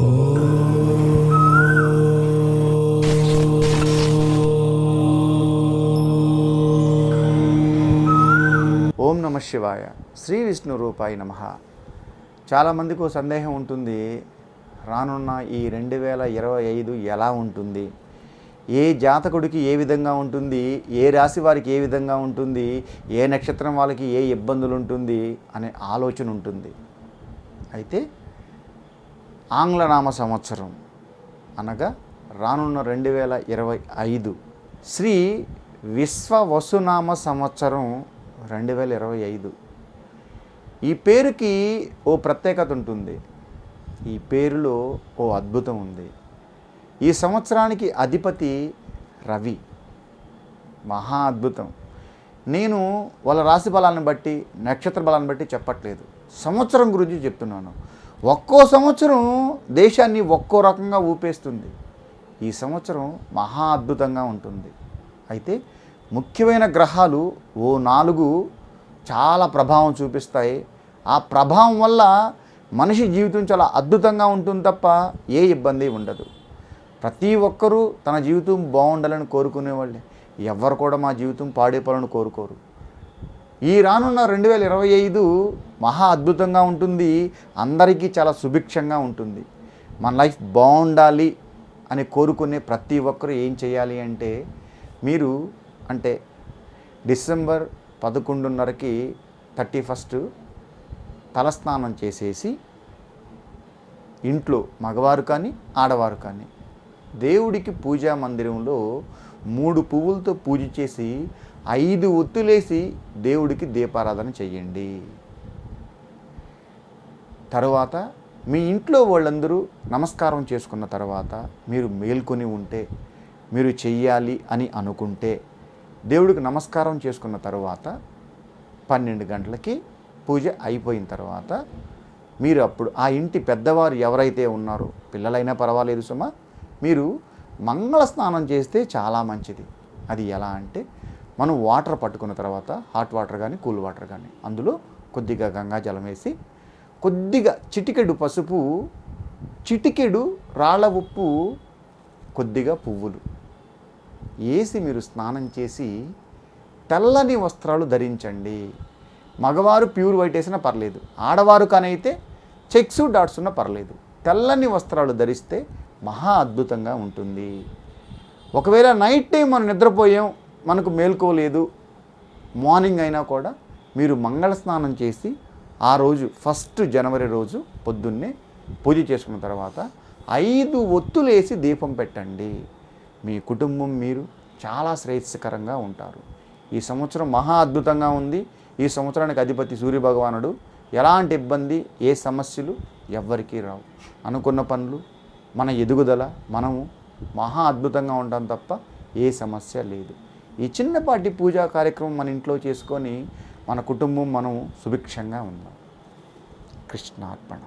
ఓం నమ శివాయ. శ్రీ విష్ణు రూపాయి నమ. చాలామందికి ఓ సందేహం ఉంటుంది రానున్న ఈ రెండు వేల ఇరవై ఐదు ఎలా ఉంటుంది? ఏ జాతకుడికి ఏ విధంగా ఉంటుంది? ఏ రాశి వారికి ఏ విధంగా ఉంటుంది? ఏ నక్షత్రం వాళ్ళకి ఏ ఇబ్బందులు ఉంటుంది? అనే ఆలోచన ఉంటుంది. అయితే ఆంగ్లనామ సంవత్సరం అనగా రానున్న రెండు వేల ఇరవై ఐదు. శ్రీ విశ్వ వసునామ సంవత్సరం రెండు వేల ఇరవై ఐదు. ఈ పేరుకి ఓ ప్రత్యేకత ఉంటుంది. ఈ పేరులో ఓ అద్భుతం ఉంది. ఈ సంవత్సరానికి అధిపతి రవి. మహా అద్భుతం. నేను వాళ్ళ రాశి బలాన్ని బట్టి నక్షత్ర బలాన్ని బట్టి చెప్పట్లేదు. సంవత్సరం గురించి చెప్తున్నాను. ఒక్కో సంవత్సరం దేశాన్ని ఒక్కో రకంగా ఊపేస్తుంది. ఈ సంవత్సరం మహా అద్భుతంగా ఉంటుంది. అయితే ముఖ్యమైన గ్రహాలు ఓ నాలుగు చాలా ప్రభావం చూపిస్తాయి. ఆ ప్రభావం వల్ల మనిషి జీవితం చాలా అద్భుతంగా ఉంటుంది తప్ప ఏ ఇబ్బంది ఉండదు. ప్రతి ఒక్కరూ తన జీవితం బాగుండాలని కోరుకునేవాళ్ళే. ఎవ్వరు కూడా మా జీవితం పాడైపోవాలని కోరుకోరు. ఈ రానున్న రెండు వేల ఇరవై ఐదు మహా అద్భుతంగా ఉంటుంది. అందరికీ చాలా సుభిక్షంగా ఉంటుంది. మన లైఫ్ బాగుండాలి అని కోరుకునే ప్రతి ఒక్కరు ఏం చేయాలి అంటే మీరు అంటే డిసెంబర్ పదకొండున్నరకి థర్టీ ఫస్ట్ తలస్నానం చేసేసి ఇంట్లో మగవారు కానీ ఆడవారు కానీ దేవుడికి పూజా మందిరంలో మూడు పువ్వులతో పూజ చేసి ఐదు ఒత్తులేసి దేవుడికి దీపారాధన చెయ్యండి. తరువాత మీ ఇంట్లో వాళ్ళందరూ నమస్కారం చేసుకున్న తర్వాత మీరు మేల్కొని ఉంటే మీరు చెయ్యాలి అని అనుకుంటే దేవుడికి నమస్కారం చేసుకున్న తర్వాత పన్నెండు గంటలకి పూజ అయిపోయిన తర్వాత మీరు అప్పుడు ఆ ఇంటి పెద్దవారు ఎవరైతే ఉన్నారో పిల్లలైనా పర్వాలేదు సుమా మీరు మంగళ స్నానం చేస్తే చాలా మంచిది. అది ఎలా అంటే మనం వాటర్ పట్టుకున్న తర్వాత హాట్ వాటర్ కానీ కూల్ వాటర్ కానీ అందులో కొద్దిగా గంగాజలం వేసి కొద్దిగా చిటికెడు పసుపు చిటికెడు రాళ్ళ ఉప్పు కొద్దిగా పువ్వులు వేసి మీరు స్నానం చేసి తెల్లని వస్త్రాలు ధరించండి. మగవారు ప్యూర్ వైట్ వేసినా పర్లేదు. ఆడవారు కానైతే చెక్స్ డాట్స్ ఉన్నా పర్లేదు. తెల్లని వస్త్రాలు ధరిస్తే మహా అద్భుతంగా ఉంటుంది. ఒకవేళ నైట్ టైం మనం నిద్రపోయాం మనకు మేల్కోలేదు మార్నింగ్ అయినా కూడా మీరు మంగళ స్నానం చేసి ఆ రోజు ఫస్ట్ జనవరి రోజు పొద్దున్నే పూజ చేసుకున్న తర్వాత ఐదు ఒత్తులేసి దీపం పెట్టండి. మీ కుటుంబం మీరు చాలా శ్రేయస్కరంగా ఉంటారు. ఈ సంవత్సరం మహా అద్భుతంగా ఉంది. ఈ సంవత్సరానికి అధిపతి సూర్యభగవానుడు ఎలాంటి ఇబ్బంది ఏ సమస్యలు ఎవ్వరికీ రావు. అనుకున్న పనులు మన ఎదుగుదల మనము మహా అద్భుతంగా ఉంటాం తప్ప ఏ సమస్య లేదు. ఈ చిన్నపాటి పూజా కార్యక్రమం మన ఇంట్లో చేసుకొని మన కుటుంబం మనం సుభిక్షంగా ఉందాం. కృష్ణార్పణ.